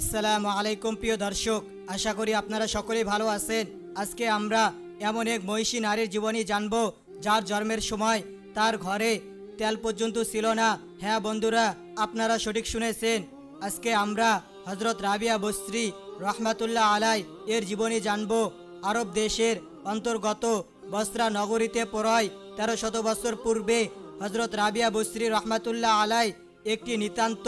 আসসালামু আলাইকুম প্রিয় দর্শক, আশা করি আপনারা সকলেই ভালো আছেন। আজকে আমরা এমন এক মহিষী নারীর জীবনী জানব, যার জন্মের সময় তার ঘরে তেল পর্যন্ত ছিল না। হ্যাঁ বন্ধুরা, আপনারা সঠিক শুনেছেন। আজকে আমরা হজরত রাবিয়া বস্ত্রী রহমাতুল্লাহ আলাই এর জীবনী জানব। আরব দেশের অন্তর্গত বস্ত্রা নগরীতে পড়য় তেরো শত বছর পূর্বে হজরত রাবিয়া বস্ত্রী রহমাতুল্লাহ আলাই একটি নিতান্ত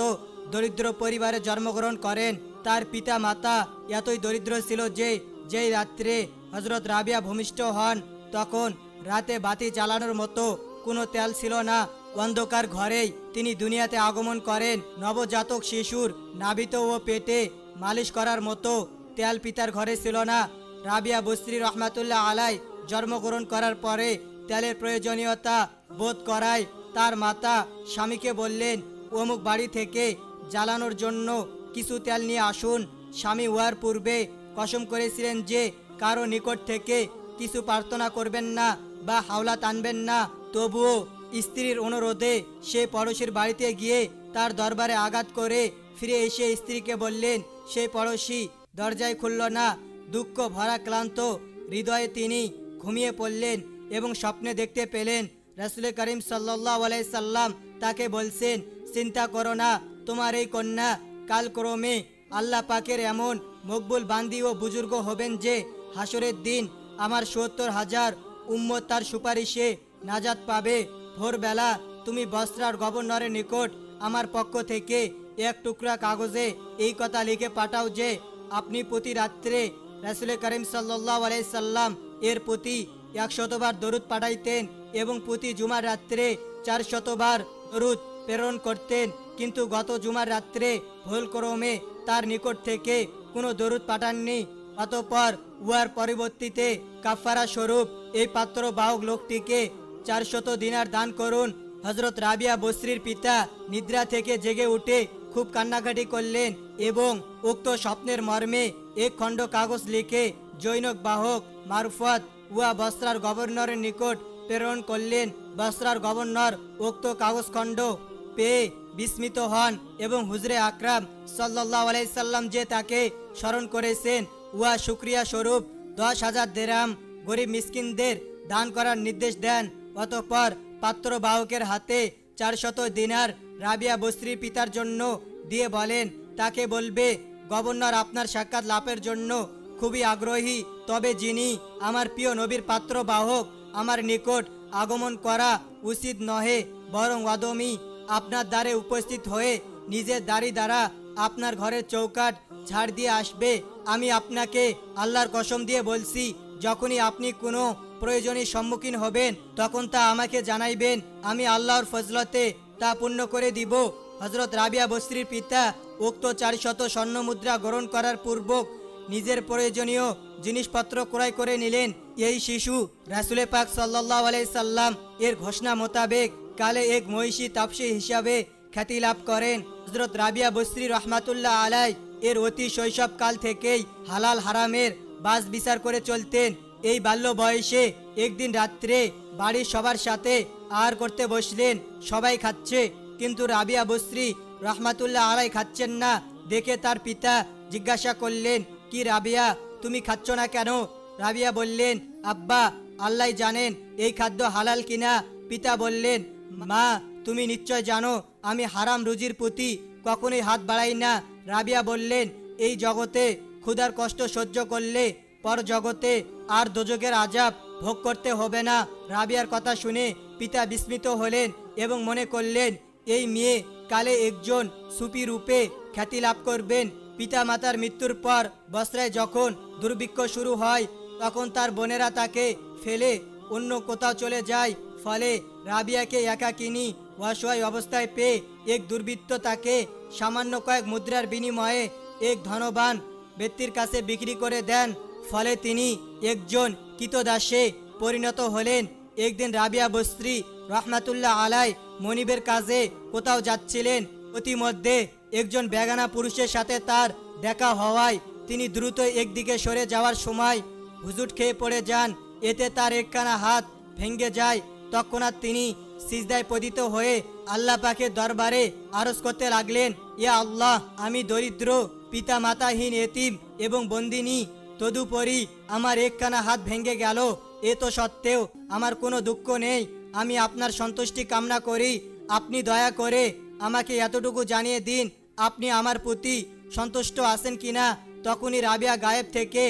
দরিদ্র পরিবারে জন্মগ্রহণ করেন। তার পিতা মাতা এতই দরিদ্র ছিল যে, যেই রাত্রে হজরত রাবিয়া ভূমিষ্ঠ হন, তখন রাতে বাতি জ্বালানোর মতো কোনো তেল ছিল না। অন্ধকার ঘরেই তিনি দুনিয়াতে আগমন করেন। নবজাতক শিশুর নাবিত ও পেটে মালিশ করার মতো তেল পিতার ঘরে ছিল না। রাবিয়া বস্ত্রী রহমাতুল্লাহ আলাই জন্মগ্রহণ করার পরে তেলের প্রয়োজনীয়তা বোধ করায় তার মাতা স্বামীকে বললেন, অমুক বাড়ি থেকে জ্বালানোর জন্য কিছু তেল নিয়ে আসুন। স্বামী উহার পূর্বে কসম করেছিলেন যে, কারও নিকট থেকে কিছু প্রার্থনা করবেন না বা হাওলা টানবেন না। তবুও স্ত্রীর অনুরোধে সে পড়োশির বাড়িতে গিয়ে তার দরবারে আঘাত করে ফিরে এসে স্ত্রীকে বললেন সেই পড়োশি, দরজায় খুলল না। দুঃখ ভরা ক্লান্ত হৃদয়ে তিনি ঘুমিয়ে পড়লেন এবং স্বপ্নে দেখতে পেলেন। রাসুল করিম সাল্লাহ সাল্লাম তাকে বলছেন, চিন্তা করো না তোমার এই কন্যা কালক্রমে আল্লাহ পাকের এমন মকবুল বান্দি ও বুজুর্গ হবেন যে হাসরের দিন আমার সত্তর হাজার উম্মত তার সুপারিশে নাজাত পাবে। ভোরবেলা তুমি বস্ত্রার গভর্নরের নিকট আমার পক্ষ থেকে এক টুকরা কাগজে এই কথা লিখে পাঠাও যে আপনি প্রতি রাত্রে রাসুল করিম সাল্লাহ সাল্লাম এর প্রতি একশতবার দরুদ পাঠাইতেন এবং প্রতি জুমার রাত্রে চার শতবার দরুদ প্রেরণ করতেন। কিন্তু গত জুমার রাত্রে ভুলক্রমে তার নিকট থেকে কোনো দরুদ পাঠাননি। অতঃপর উহার পরিবর্তিতে কাফারা স্বরূপ এই পাত্র বাহক লোকটিকে চারশত দিনার দান করুন। হজরত রাবিয়া বসরির পিতা নিদ্রা থেকে জেগে উঠে খুব কান্নাকাটি করলেন এবং উক্ত স্বপ্নের মর্মে এক খণ্ড কাগজ লিখে জৈনক বাহক মারফত উহা বস্ত্রার গভর্নরের নিকট প্রেরণ করলেন। বস্ত্রার গভর্নর উক্ত কাগজ খণ্ড পেয়ে বিস্মিত হন এবং হুজরে আকরাম সাল্লাহ আলাইসাল্লাম যে তাকে স্মরণ করেছেন, উহা শুক্রিয়া স্বরূপ দশ হাজার দেরাম গরিব মিসকিনদের দান করার নির্দেশ দেন। অতঃপর পাত্র বাহকের হাতে চারশত দিনার রাবিয়া বস্ত্রীর পিতার জন্য দিয়ে বলেন, তাকে বলবে, গভর্নর আপনার সাক্ষাৎ লাভের জন্য খুবই আগ্রহী। তবে যিনি আমার প্রিয় নবীর পাত্র বাহক, আমার নিকট আগমন করা উচিত নহে, বরং অদমি আপনার দ্বারে উপস্থিত হয়ে নিজের দাড়ি দ্বারা আপনার ঘরের চৌকাট ছাড় দিয়ে আসবে। আমি আপনাকে আল্লাহর কসম দিয়ে বলছি, যখনই আপনি কোনো প্রয়োজনের সম্মুখীন হবেন, তখন তা আমাকে জানাইবেন। আমি আল্লাহর ফজলতে তা পূর্ণ করে দিব। হজরত রাবিয়া বস্ত্রীর পিতা উক্ত চারিশত স্বর্ণ মুদ্রা গ্রহণ করার পূর্বক নিজের প্রয়োজনীয় জিনিসপত্র ক্রয় করে নিলেন। এই শিশু রাসুলে পাক সাল্লাহ সাল্লাম এর ঘোষণা মোতাবেক কালে এক মহিষী তাপসী হিসাবে খ্যাতি লাভ করেন। হজরত রাবিয়া বস্ত্রী রহমাতুল্লাহ আলাই এর অতি শৈশব কাল থেকেই হালাল হারামের বাস বিচার করে চলতেন। এই বাল্য বয়সে একদিন রাত্রে বাড়ির সবার সাথে আর করতে বসলেন, সবাই খাচ্ছে। কিন্তু রাবিয়া বস্ত্রী রহমাতুল্লাহ আলাই খাচ্ছেন না, দেখে তার পিতা জিজ্ঞাসা করলেন, কি রাবিয়া, তুমি খাচ্ছ না কেন? রাবিয়া বললেন, আব্বা, আল্লাহ জানেন, এই খাদ্য হালাল কিনা। পিতা বললেন মা, তুমি নিশ্চয় জানো, আমি হারাম রুজির প্রতি কখনোই হাত বাড়াই না। রাবিয়া বললেন, এই জগতে ক্ষুধার কষ্ট সহ্য করলে পর জগতে আর দোজকের আজাব ভোগ করতে হবে না। রাবিয়ার কথা শুনে পিতা বিস্মিত হলেন এবং মনে করলেন, এই মেয়ে কালে একজন সুপি রূপে খ্যাতি লাভ করবেন। পিতা মাতার মৃত্যুর পর বস্ত্রায় যখন দুর্ভিক্ষ শুরু হয়, তখন তার বোনেরা তাকে ফেলে অন্য কোথাও চলে যায়। ফলে রাবিয়াকে একাকিনী, অসহায় অবস্থায় পেয়ে এক দুর্বৃত্ত তাকে সামান্য কয়েক মুদ্রার বিনিময়ে এক ধনবান ব্যক্তির কাছে বিক্রি করে দেন। ফলে তিনি একজন কিতদাসে পরিণত হলেন। একদিন রাবিয়া বস্ত্রী রহমাতুল্লাহ আলাই মনিবের কাজে কোথাও যাচ্ছিলেন। অতিমধ্যে একজন বেগানা পুরুষের সাথে তার দেখা হওয়ায় তিনি দ্রুত একদিকে সরে যাওয়ার সময় হুজুট খেয়ে পড়ে যান। এতে তার একখানা হাত ভেঙ্গে যায়। তৎক্ষণাৎ তিনি সিজদায় পতিত হয়ে আল্লাহ পাকের দরবারে আরজ করতে লাগলেন, ইয়া আল্লাহ, আমি দরিদ্র পিতা মাতাহীন এতিম এবং বন্দিনী, তদুপরি আমার একখানা হাত ভেঙে গেল। এ তো সত্ত্বেও আমার কোনো দুঃখ নেই। আমি আপনার সন্তুষ্টি কামনা করি। আপনি দয়া করে আমাকে এতটুকু জানিয়ে দিন, আপনি আমার প্রতি সন্তুষ্ট আছেন কিনা? তখনই রাবিয়া গায়েব থেকে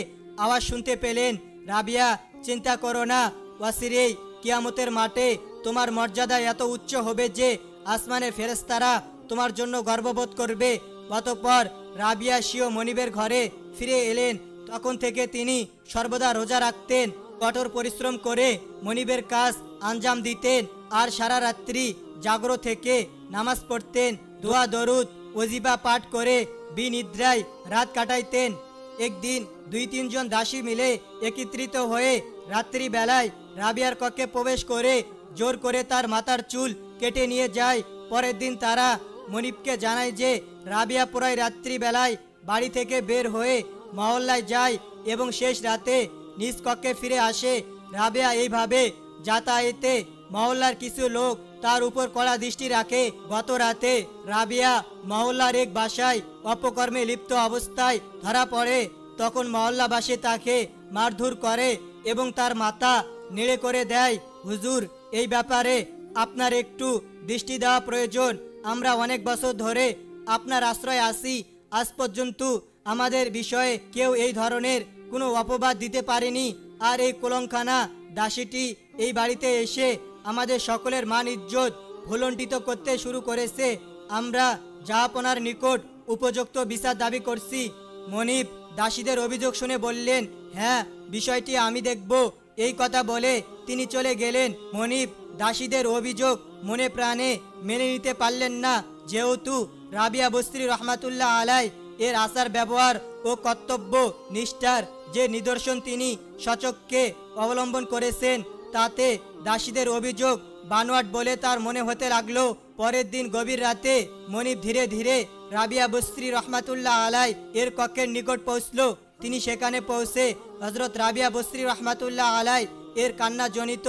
আওয়াজ শুনতে পেলেন, রাবিয়া, চিন্তা করো না, ওয়াসিরেই কিয়ামতের মাঠে তোমার মর্যাদা এত উচ্চ হবে যে আসমানের ফেরেস্তারা তোমার জন্য গর্ববোধ করবে। অতঃপর রাবিয়া, শিও, মনিবের ঘরে ফিরে এলেন। তখন থেকে তিনি সর্বদা রোজা রাখতেন, কঠোর পরিশ্রম করে মনিবের কাজ আঞ্জাম দিতেন আর সারা রাত্রি জাগ্র থেকে নামাজ পড়তেন। দোয়া, দরুদ, ওজিবা পাঠ করে বিনিদ্রায় রাত কাটাইতেন। একদিন দুই তিনজন দাসী মিলে একত্রিত হয়ে রাত্রিবেলায় রাবিয়ার কক্ষে প্রবেশ করে জোর করে তার মাথার চুল কেটে নিয়ে যায়। পরের দিন তারা মনিবকে জানায় যে রাবিয়া পুরাই রাত্রিবেলায় বাড়ি থেকে বের হয়ে মহল্লায় যায় এবং শেষ রাতে নিজ কক্ষে ফিরে আসে। রাবিয়া এইভাবে যাতায়াতে মহল্লার কিছু লোক তার উপর কড়া দৃষ্টি রাখে। গত রাতে রাবিয়া মহল্লার এক বাসায় অপকর্মে লিপ্ত অবস্থায় ধরা পড়ে। তখন মহল্লাবাসী তাকে মারধর করে এবং তার মাথা নেড়ে করে দেয়। হুজুর, এই ব্যাপারে আপনার একটু দৃষ্টি দেওয়া প্রয়োজন। আমরা অনেক বছর ধরে আপনার আশ্রয় আসি আজ পর্যন্ত আমাদের বিষয়ে কেউ এই ধরনের কোনো অপবাদ দিতে পারেনি। আর এই কলঙ্কানা দাসীটি এই বাড়িতে এসে আমাদের সকলের মান ইজ্জত ভুলণ্ঠিত করতে শুরু করেছে। আমরা জাহাপনার নিকট উপযুক্ত বিচার দাবি করছি। মনিব দাসীদের অভিযোগ শুনে বললেন হ্যাঁ বিষয়টি আমি দেখব। এই কথা বলে তিনি চলে গেলেন। মনিব দাসীদের অভিযোগ মনে প্রাণে মেনে নিতে পারলেন না। যেহেতু রাবিয়া বস্ত্রী রহমাতুল্লাহ আলাই এর আচার, ব্যবহার ও কর্তব্য নিষ্ঠার যে নিদর্শন, তিনি সচককে অবলম্বন করেছেন। তাতে দাসীদের অভিযোগ বানোয়াট বলে তার মনে হতে লাগল। পরের দিন গভীর রাতে মনিব ধীরে ধীরে রাবিয়া বস্ত্রী রহমাতুল্লাহ আলাই এর কক্ষের নিকট পৌঁছলো। তিনি সেখানে পৌঁছে হজরত রাবিয়া বস্ত্রী রহমাতুল্লাহ আলাই এর কান্না জনিত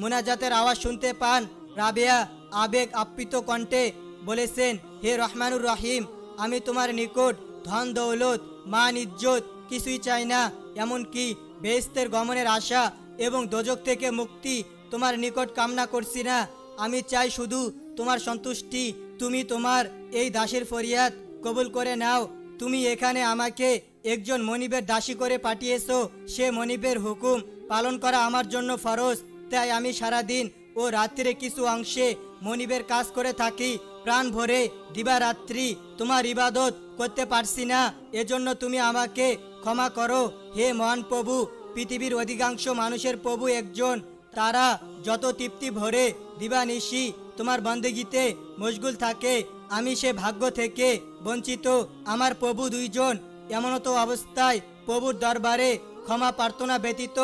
মুনাজাতের আওয়াজ শুনতে পান। রাবিয়া আবেগ আপ্পিত কণ্ঠে বলেছেন, হে রহমানুর রহিম, আমি তোমার নিকট ধন, দৌলত, মান, ইজ্জত কিছুই চাই না। এমনকি বেস্তের গমনের আশা এবং দোজক থেকে মুক্তি তোমার নিকট কামনা করছি না। আমি চাই শুধু তোমার সন্তুষ্টি, তুমি তোমার এই দাসের ফরিয়াদ কবুল করে নাও। তুমি এখানে আমাকে একজন মনিবের দাসী করে পাঠিয়েছো, সে মনিবের হুকুম পালন করা আমার জন্য ফরজ। তাই আমি সারাদিন ও রাত্রে কিছু অংশে মনিবের কাজ করে থাকি। প্রাণ ভরে দিবারাত্রি তোমার ইবাদত করতে পারছি না। এজন্য তুমি আমাকে ক্ষমা করো, হে মহান প্রভু। পৃথিবীর অধিকাংশ মানুষের প্রভু একজন। তারা যত তৃপ্তি ভরে দিবানিশি তোমার বন্দেগিতে মশগুল থাকে, আমি সে ভাগ্য থেকে বঞ্চিত, আমার প্রভু দুইজন। এমনত অবস্থায় প্রভুর দরবারে ক্ষমা প্রার্থনা ব্যতীত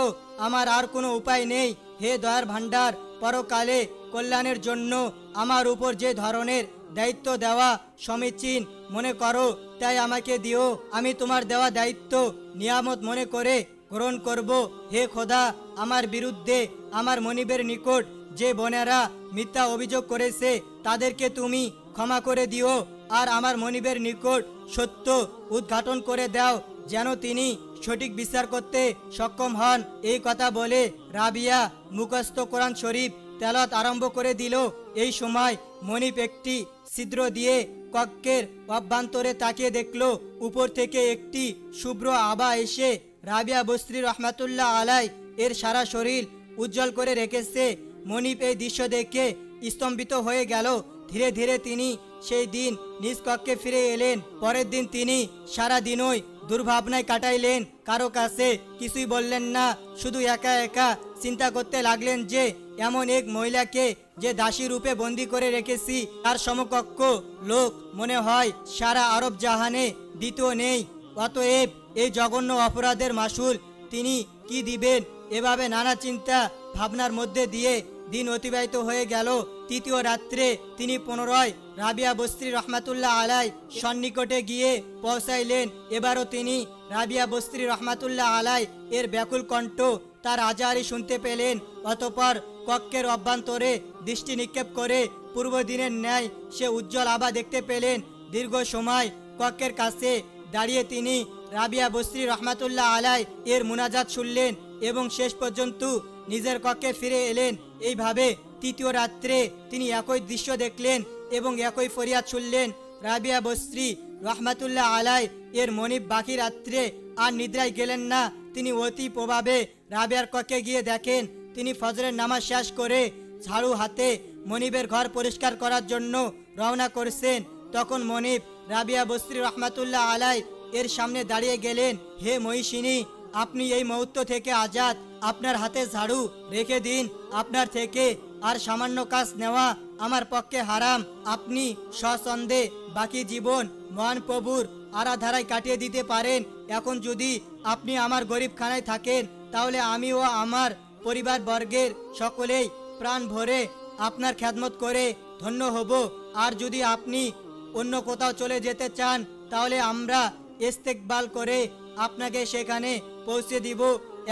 আমার আর কোনো উপায় নেই। হে দয়ার ভাণ্ডার, পরকালে কল্যাণের জন্য আমার উপর যে ধরনের দায়িত্ব দেওয়া সমীচীন মনে করো, তাই আমাকে দিও। আমি তোমার দেওয়া দায়িত্ব নিয়ামত মনে করে গ্রহণ করব। হে খোদা, আমার বিরুদ্ধে আমার মনিবের নিকট যে বোনেরা মিথ্যা অভিযোগ করেছে, তাদেরকে তুমি ক্ষমা করে দিও আর আমার মনিবের নিকট সত্য উদ্ঘাটন করে দাও, যেন তিনি সঠিক বিচার করতে সক্ষম হন। এই কথা বলে রাবিয়া মুখস্থ কোরআন শরীফ তেলত আরম্ভ করে দিল। এই সময় মনিপ একটি ছিদ্র দিয়ে কক্ষের অভ্যন্তরে তাকিয়ে দেখল। উপর থেকে একটি শুভ্র আবা এসে রাবিয়া বস্ত্রী রহমাতুল্লাহ আলাই এর সারা শরীর উজ্জ্বল করে রেখেছে। মনিপ এই দৃশ্য দেখে স্তম্ভিত হয়ে গেল। ধীরে ধীরে তিনি সেই দিন নিজ কক্ষে ফিরে এলেন। পরের দিন তিনি সারা দিনই দুর্ভাবনায় কাটাইলেন। কারও কাছে কিছুই বললেন না। শুধু একা একা চিন্তা করতে লাগলেন যে, এমন এক মহিলাকে যে দাসী রূপে বন্দি করে রেখেছি, তার সমকক্ষ লোক মনে হয় সারা আরব জাহানে দ্বিতীয় নেই। অতএব এই জঘন্য অপরাধের মাসুল তিনি কি দিবেন? এভাবে নানা চিন্তা ভাবনার মধ্যে দিয়ে দিন অতিবাহিত হয়ে গেল। তৃতীয় রাত্রে তিনি পুনরায় রাবিয়া বস্ত্রী রহমাতুল্লাহ আলাই সন্নিকটে গিয়ে পৌঁছাইলেন। এবারও তিনি রাবিয়া বস্ত্রী রহমাতুল্লাহ আলাই এর ব্যাকুল কণ্ঠ তার আজারি শুনতে পেলেন। অতপর কক্ষের অভ্যন্তরে দৃষ্টি নিক্ষেপ করে পূর্ব দিনের ন্যায় সে উজ্জ্বল আভা দেখতে পেলেন। দীর্ঘ সময় কক্ষের কাছে দাঁড়িয়ে তিনি রাবিয়া বস্রি রহমাতুল্লাহ আলাই এর মুনাজাত শুনলেন এবং শেষ পর্যন্ত নিজের কক্ষে ফিরে এলেন। এইভাবে তৃতীয় রাত্রে তিনি একই দৃশ্য দেখলেন এবং একই ফরিয়াদ শুনলেন। রাবিয়া বস্রি রহমাতুল্লাহ আলাই এর মনিব বাকি রাত্রে আর নিদ্রায় গেলেন না। তিনি অতি প্রভাবে রাবিয়ার কক্ষে গিয়ে দেখেন তিনি ফজরের নামাজ শেষ করে ঝাড়ু হাতে মনিবের ঘর পরিষ্কার করার জন্য রওনা করছেন। তখন মনিব, রাবিয়া বস্রি রহমাতুল্লাহ আলাই এর সামনে দাঁড়িয়ে গেলেন, হে মহিষিনী, আপনি এই মুহূর্ত থেকে আজাদ। আপনার হাতে ঝাড়ু রেখে দিন। আপনার থেকে আর সামান্য কাজ নেওয়া আমার পক্ষে হারাম। আপনি সসন্দে বাকি জীবন মহান প্রভুর আরাধারায় কাটিয়ে দিতে পারেন। এখন যদি আপনি আমার গরিবখানায় থাকেন, তাহলে আমি ও আমার পরিবার বর্গের সকলেই প্রাণ ভরে আপনার খ্যাদমত করে ধন্য হব। আর যদি আপনি অন্য কোথাও চলে যেতে চান, তাহলে আমরা ইস্তেকবাল করে আপনাকে সেখানে পৌঁছে দিব।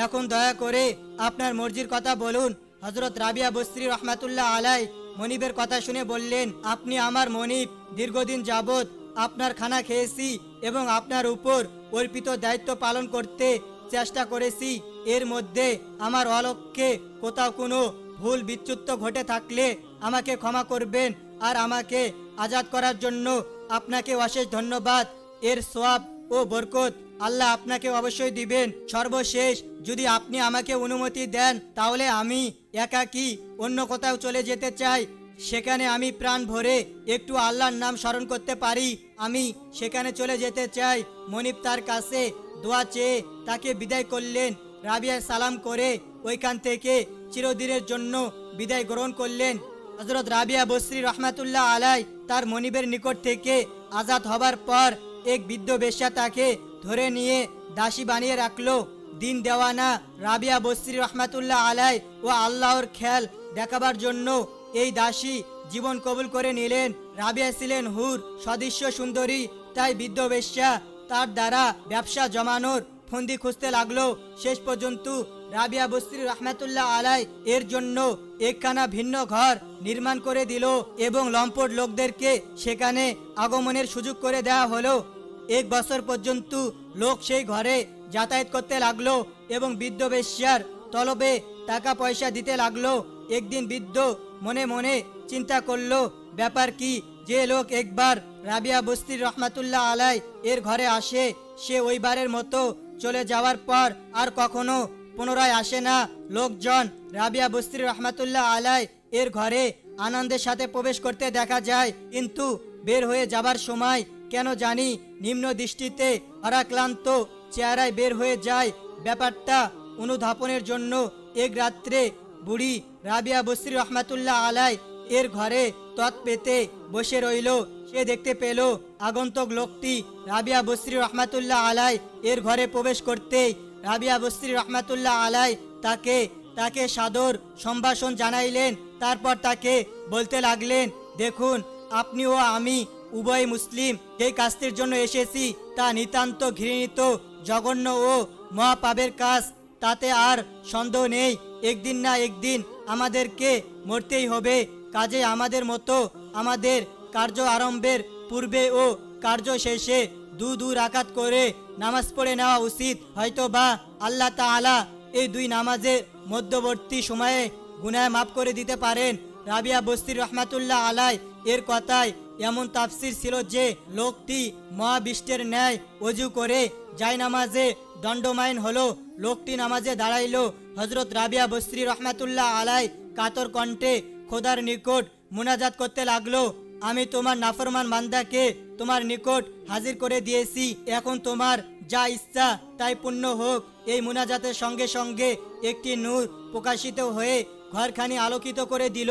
এখন দয়া করে আপনার মর্জির কথা বলুন। হজরত রাবিয়া বস্ত্রী রহমাতুল্লাহ আলাই মনিবের কথা শুনে বললেন, আপনি আমার মনিব, দীর্ঘদিন যাবৎ আপনার খানা খেয়েছি এবং আপনার উপর অর্পিত দায়িত্ব পালন করতে চেষ্টা করেছি। এর মধ্যে আমার অলক্ষ্যে কোথাও কোনো ভুল বিচ্যুত ঘটে থাকলে আমাকে ক্ষমা করবেন আর আমাকে আজাদ করার জন্য আপনাকে অশেষ ধন্যবাদ। এর সোয়াব ও বরকত, আল্লাহ আপনাকে অবশ্যই দিবেন। সর্বশেষ, যদি আপনি আমাকে অনুমতি দেন, তাহলে আমি একাকী অন্য কোথাও চলে যেতে চাই। সেখানে আমি প্রাণ ভরে একটু আল্লাহর নাম স্মরণ করতে পারি। আমি সেখানে চলে যেতে চাই। মনিব তার কাছে দোয়া চেয়ে তাকে বিদায় করলেন। রাবিয়া সালাম করে ওইখান থেকে চিরদিনের জন্য বিদায় গ্রহণ করলেন। হজরত রাবিয়া বসরি রহমাতুল্লাহ আলাই তার মনিবের নিকট থেকে আজাদ হবার পর এক বৃদ্ধ বেশ্যা তাকে ধরে নিয়ে দাসী বানিয়ে রাখল। দিন দেওয়ানা রাবিয়া বসরি রহমাতুল্লাহ আলাই ও আল্লাহর খেয়াল দেখাবার জন্য এই দাসী জীবন কবুল করে নিলেন। রাবিয়া ছিলেন হুর, সদৃশ্য, সুন্দরী, তাই বৃদ্ধ বেশ্যা তার দ্বারা ব্যবসা জমানোর ফন্দি খুঁজতে লাগল। শেষ পর্যন্ত রাবিয়া বস্ত্রী রহমাতুল্লাহ আলাই এর জন্য একখানা ভিন্ন ঘর নির্মাণ করে দিল এবং লম্পট লোকদেরকে সেখানে আগমনের সুযোগ করে দেওয়া হলো। এক বছর পর্যন্ত লোক সেই ঘরে যাতায়াত করতে লাগল এবং বৃদ্ধ বেশ্যার তলবে টাকা পয়সা দিতে লাগল। একদিন বৃদ্ধ মনে মনে চিন্তা করল, ব্যাপার কি? যে লোক একবার রাবিয়া বস্তির রহমাতুল্লাহ আলাই এর ঘরে আসে, সে ওইবারের মতো চলে যাওয়ার পর আর কখনো পুনরায় আসে না। লোকজন রাবিয়া বস্তির রহমাতুল্লাহ আলাই এর ঘরে আনন্দের সাথে প্রবেশ করতে দেখা যায়, কিন্তু বের হয়ে যাবার সময় কেন জানি নিম্ন দৃষ্টিতে হরাক্লান্ত চেহারায় বের হয়ে যায় ব্যাপারটা অনুধাপনের জন্য। এক রাত্রে বুড়ি রাবিয়া বস্রি রহমাতুল্লাহ আলাই এর ঘরে তৎ পেতে বসে রইল। সে দেখতে পেল আগন্তক লোকটি রাবিয়া বস্রি রহমাতুল্লাহ আলাই এর ঘরে প্রবেশ করতেই রাবিয়া বস্রি রহমাতুল্লাহ আলাই তাকে তাকে সাদর সম্ভাষণ জানাইলেন, তারপর তাকে বলতে লাগলেন, দেখুন আপনি ও আমি উভয় মুসলিম এই কাজটির জন্য এসেছি, তা নিতান্ত ঘৃণিত, জঘন্য ও মহাপাবের কাজ। তাতে আর সন্দেহ নেই, একদিন না একদিন আমাদেরকে মরতেই হবে। কাজে আমাদের মতো আমাদের কার্য আরম্ভের পূর্বে ও কার্য শেষে দু দু রাকাত করে নামাজ পড়ে নেওয়া উচিত। হয়তো বা আল্লাহ তাআলা এই দুই নামাজের মধ্যবর্তী সময়ে গুনায় মাফ করে দিতে পারেন। রাবিয়া বস্তির রহমাতুল্লাহ আলাই এর কথায় এমন তাফসির ছিল যে লোকটি মহাবিষ্টের ন্যায় অজু করে যাই নামাজে দণ্ডমায়ন হলো, লোকটি নামাজে দাঁড়াইলো। হজরত রাবিয়া বস্ত্রী রহমাতুল্লাহ আলাই কাতর কণ্ঠে খোদার নিকট মুনাজাত করতে লাগল, আমি তোমার নাফরমান বান্দাকে তোমার নিকট হাজির করে দিয়েছি, এখন তোমার যা ইচ্ছা তাই পূর্ণ হোক। এই মুনাজাতের সঙ্গে সঙ্গে একটি নূর প্রকাশিত হয়ে ঘরখানি আলোকিত করে দিল।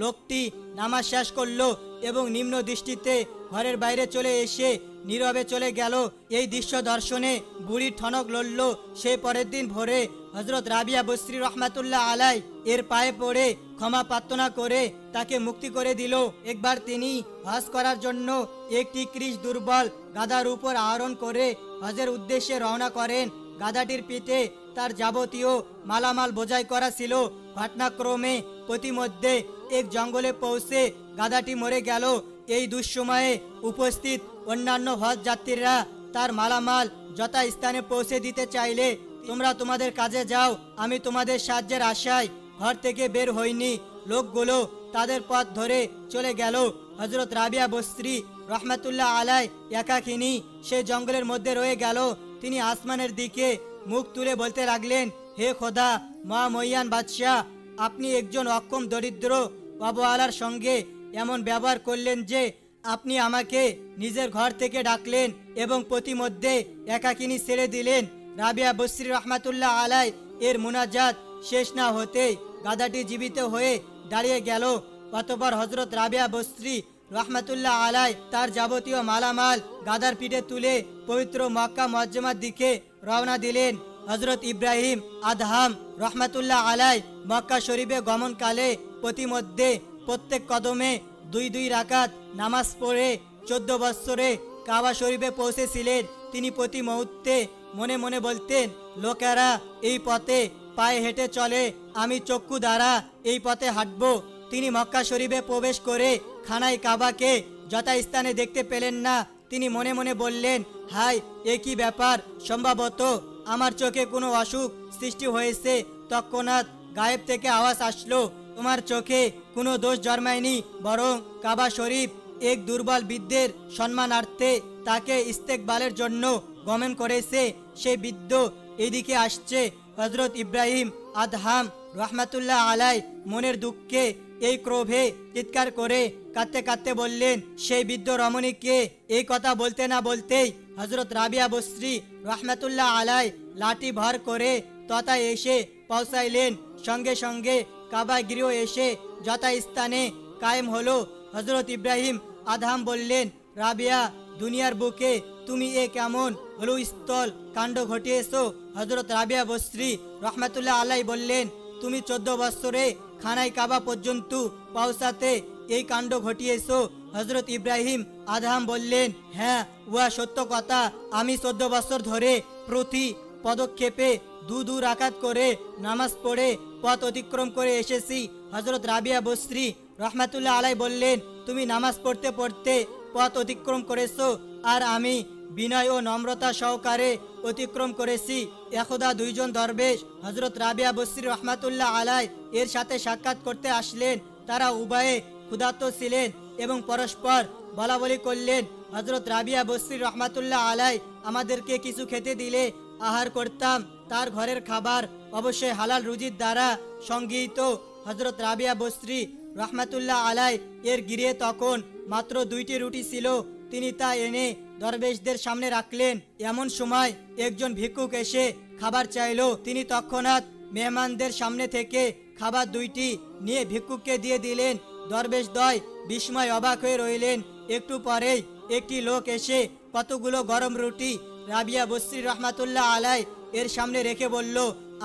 লোকটি নামাজ শেষ করল এবং নিম্ন দৃষ্টিতে ঘরের বাইরে চলে এসে নীরবে চলে গেল। এই দৃশ্য দর্শনে বুড়ির ঠনক লড়ল। সে পরের দিন ভোরে হজরত রাবিয়া বস্রি রহমাতুল্লাহ আলাই এর পায়ে পড়ে ক্ষমা প্রার্থনা করে তাকে মুক্তি করে দিল। একবার তিনি হজ করার জন্য একটি ক্রিস দুর্বল গাদার উপর আহরণ করে হজের উদ্দেশ্যে রওনা করেন। গাদাটির পিঠে তার যাবতীয় মালামাল বোঝাই করা ছিল। ঘটনাক্রমে প্রতিমধ্যে এক জঙ্গলে পৌঁছে গাদাটি মরে গেল। এই দুঃসময়ে উপস্থিত অন্যান্য হজ যাত্রীরা তার মালামাল যথা স্থানে পৌঁছে দিতে চাইলে, তোমরা তোমাদের কাজে যাও, আমি তোমাদের সাহায্যের আশায় ঘর থেকে বের হইনি। লোকগুলো তাদের পথ ধরে চলে গেল। হজরত রাবিয়া বস্ত্রী রহমাতুল্লাহ আলাই একাকিনী সে জঙ্গলের মধ্যে রয়ে গেল। তিনি আসমানের দিকে মুখ তুলে বলতে লাগলেন, হে খোদা মা মইয়ান বাদশাহ, আপনি একজন অক্ষম দরিদ্র অবহেলার সঙ্গে এমন ব্যবহার করলেন যে আপনি আমাকে নিজের ঘর থেকে ডাকলেন এবং প্রতিমধ্যে একাকিনী ছেড়ে দিলেন। রাবিয়া বসরি রহমাতুল্লাহ আলাই এর মুনাজাত শেষ না হতেই গাধাটি জীবিত হয়ে দাঁড়িয়ে গেল। অতপর হজরত রাবিয়া বস্ত্রী রহমাতুল্লাহ আলাই তার যাবতীয় মালামাল গাদার পিঠে তুলে পবিত্র মক্কা মজ্জমার দিকে রওনা দিলেন হজরত ইব্রাহিম আদহাম রহমাতুল্লাহ আলাই মক্কা শরীফে গমনকালে প্রতিমধ্যে প্রত্যেক কদমে দুই দুই রাকাত নামাজ পড়ে চোদ্দ বৎসরে কাবা শরীফে পৌঁছেছিলেন। তিনি প্রতি মুহূর্তে মনে মনে বলতেন, লোকেরা এই পথে পায়ে হেঁটে চলে, আমি চক্ষু দ্বারা এই পথে হাঁটব। তিনি মক্কা শরীফে প্রবেশ করে খানায় কাবাকে যথাস্থানে দেখতে পেলেন না। তিনি মনে মনে বললেন হাই এ কি ব্যাপার? সম্ভবত আমার চোখে কোনো অসুখ সৃষ্টি হয়েছে। তৎক্ষণাৎ গায়েব থেকে আওয়াজ আসলো, তোমার চোখে কোনো দোষ জন্মায়নি, বরং কাবা শরীফ এক দুর্বল বৃদ্ধের সম্মানার্থে তাকে ইস্তেকবালের জন্য গমন করেছে। সে বৃদ্ধ এদিকে আসছে। হজরত ইব্রাহিম আদহাম রহমাতুল্লাহ আলাই মনের দুঃখে এই ক্রোভে চিৎকার করে কাঁদতে কাঁদতে বললেন, সেই বৃদ্ধ রমণীকে এই কথা বলতে না বলতেই হজরত রাবিয়া বস্রী রহমাতুল্লাহ আলাই লাঠি ভর করে তথা এসে পৌঁছাইলেন। সঙ্গে সঙ্গে কাবা গৃহ এসে যথাস্থানে কায়েম হলো। হজরত ইব্রাহিম আদহাম বললেন, রাবিয়া, দুনিয়ার বুকে তুমি এ কেমন হলু স্থল কাণ্ড ঘটিয়েছো? হজরত রাবিয়া বস্রী রহমাতুল্লাহ আলাই বললেন, তুমি চোদ্দ বৎসরে খানাই কাবা পর্যন্ত পৌঁছাতে এই কাণ্ড ঘটিয়েছো। হজরত ইব্রাহিম আদহাম বললেন হ্যাঁ উহা সত্য কথা। আমি চোদ্দ বছর ধরে প্রতি পদক্ষেপে দু দু রাকাত করে নামাজ পড়ে পথ অতিক্রম করে এসেছি। হজরত রাবিয়া বস্রী রহমাতুল্লাহ আলাই বললেন, তুমি নামাজ পড়তে পড়তে পথ অতিক্রম করেছ আর আমি বিনয় ও নম্রতা সহকারে অতিক্রম করেছি। একদা দুইজন দরবেশ হজরত রাবিয়া বস্রী রহমাতুল্লাহ আলাই এর সাথে সাক্ষাৎ করতে আসলেন। তারা উভয়ে ক্ষুধার্ত ছিলেন এবং পরস্পর বলা বলি করলেন হজরত রাবিয়া বস্রী রহমাতুল্লাহ আলাই আমাদেরকে কিছু খেতে দিলে আহার করতাম। তার ঘরের খাবার অবশ্যই হালাল রুজির দ্বারা সংগৃহীত। হজরত রাবিয়া বস্রী রহমাতুল্লাহ আলাই এর গিরে তখন মাত্র দুইটি রুটি ছিল। তিনি তা এনে দরবেশদের সামনে রাখলেন। এমন সময় একজন ভিক্ষুক এসে খাবার চাইলো। তিনি তৎক্ষণাৎ মেহমানদের সামনে থেকে খাবার দুইটি নিয়ে ভিক্ষুককে দিয়ে দিলেন। দরবেশ দয় বিস্ময় অবাক হয়ে রইলেন। একটু পরেই একটি লোক এসে কতগুলো গরম রুটি, রাবিয়া বস্রী রহমাতুল্লাহ আলাই এর সামনে রেখে বলল,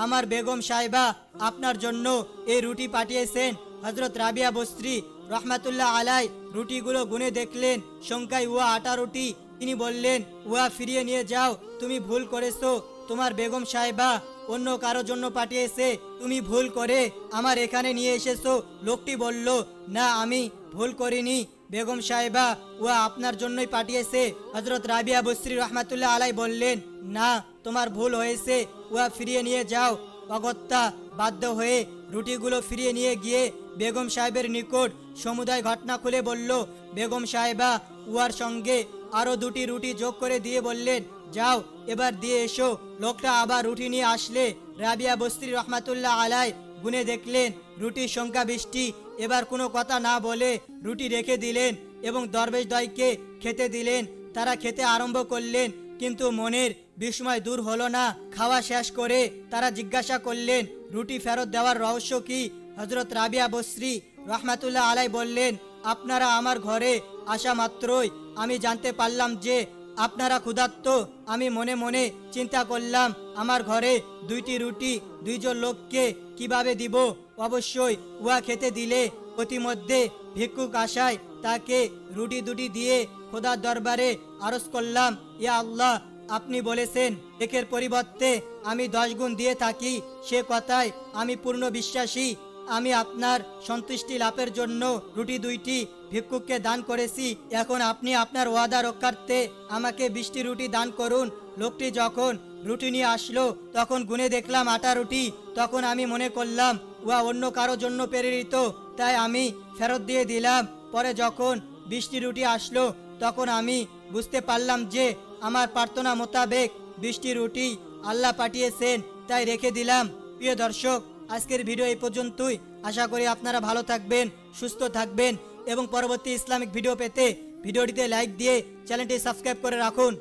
আমার বেগম সাহেবা, আপনার জন্য এই রুটি পাঠিয়েছেন। হজরত রাবিয়া বস্রী রহমাতুল্লাহ আলাই রুটিগুলো গুনে দেখলেন, সংখ্যায় উয়া আটা রুটি। তিনি বললেন উয়া ফিরিয়ে নিয়ে যাও, তুমি ভুল করেছ, তোমার বেগম সাহেবা অন্য কারোর জন্য পাঠিয়েছে, তুমি ভুল করে আমার এখানে নিয়ে এসেছ। লোকটি বলল, না, আমি ভুল করিনি। বেগম সাহেবা উয়া আপনার জন্যই পাঠিয়েছে। হজরত রাবিয়া বস্রী রহমাতুল্লাহ আলাই বললেন, না, তোমার ভুল হয়েছে উয়া ফিরিয়ে নিয়ে যাও। অগত্যা বাধ্য হয়ে রুটিগুলো ফিরিয়ে নিয়ে গিয়ে বেগম সাহেবের নিকট সমুদায় ঘটনা খুলে বলল, বেগম সাহেবা উয়ার সঙ্গে আরও দুটি রুটি যোগ করে দিয়ে বললেন, যাও, এবার দিয়ে এসো। লোকটা আবার রুটি নিয়ে আসলে, রাবিয়া বস্ত্রী রহমাতুল্লাহ আলাই গুনে দেখলেন, রুটির সংখ্যা বৃষ্টি এবার কোনো কথা না বলে রুটি রেখে দিলেন এবং দরবেশ দয়কে খেতে দিলেন। তারা খেতে আরম্ভ করলেন, কিন্তু মনের বিস্ময় দূর হলো না। খাওয়া শেষ করে তারা জিজ্ঞাসা করলেন, রুটি ফেরত দেওয়ার রহস্য কি? হজরত রাবিয়া বস্রী রহমাতুল্লাহ আলাই বললেন, আপনারা আমার ঘরে আসা মাত্রই আমি জানতে পারলাম যে আপনারা ক্ষুধার্ত। আমি মনে মনে চিন্তা করলাম, আমার ঘরে দুইটি রুটি, দুইজন লোককে কীভাবে দিব? অবশ্যই উহা খেতে দিলে প্রতিমধ্যে ভিক্ষুক আশায় তাকে রুটি দুটি দিয়ে খোদার দরবারে আরজ করলাম, ইয়া আল্লাহ, আপনি বলেছেন, একের পরিবর্তে আমি দশ গুণ দিয়ে থাকি, সে কথায় আমি পূর্ণ বিশ্বাসী আমি আপনার সন্তুষ্টি লাভের জন্য রুটি দুইটি ভিক্ষুককে দান করেছি। এখন আপনি আপনার ওয়াদা রক্ষার্থে আমাকে বৃষ্টি রুটি দান করুন। লোকটি যখন রুটি নিয়ে আসলো, তখন গুনে দেখলাম আটা রুটি। তখন আমি মনে করলাম, উহা অন্য কারও জন্য প্রেরিত, তাই আমি ফেরত দিয়ে দিলাম। পরে যখন বৃষ্টি রুটি আসলো, তখন আমি বুঝতে পারলাম যে আমার প্রার্থনা মোতাবেক বৃষ্টি রুটি আল্লাহ পাঠিয়েছেন, তাই রেখে দিলাম। প্রিয় দর্শক আজকের ভিডিও এই পর্যন্তই। আশা করি আপনারা ভালো থাকবেন, সুস্থ থাকবেন এবং পরবর্তী ইসলামিক ভিডিও পেতে ভিডিওটিতে লাইক দিয়ে চ্যানেলটি সাবস্ক্রাইব করে রাখুন।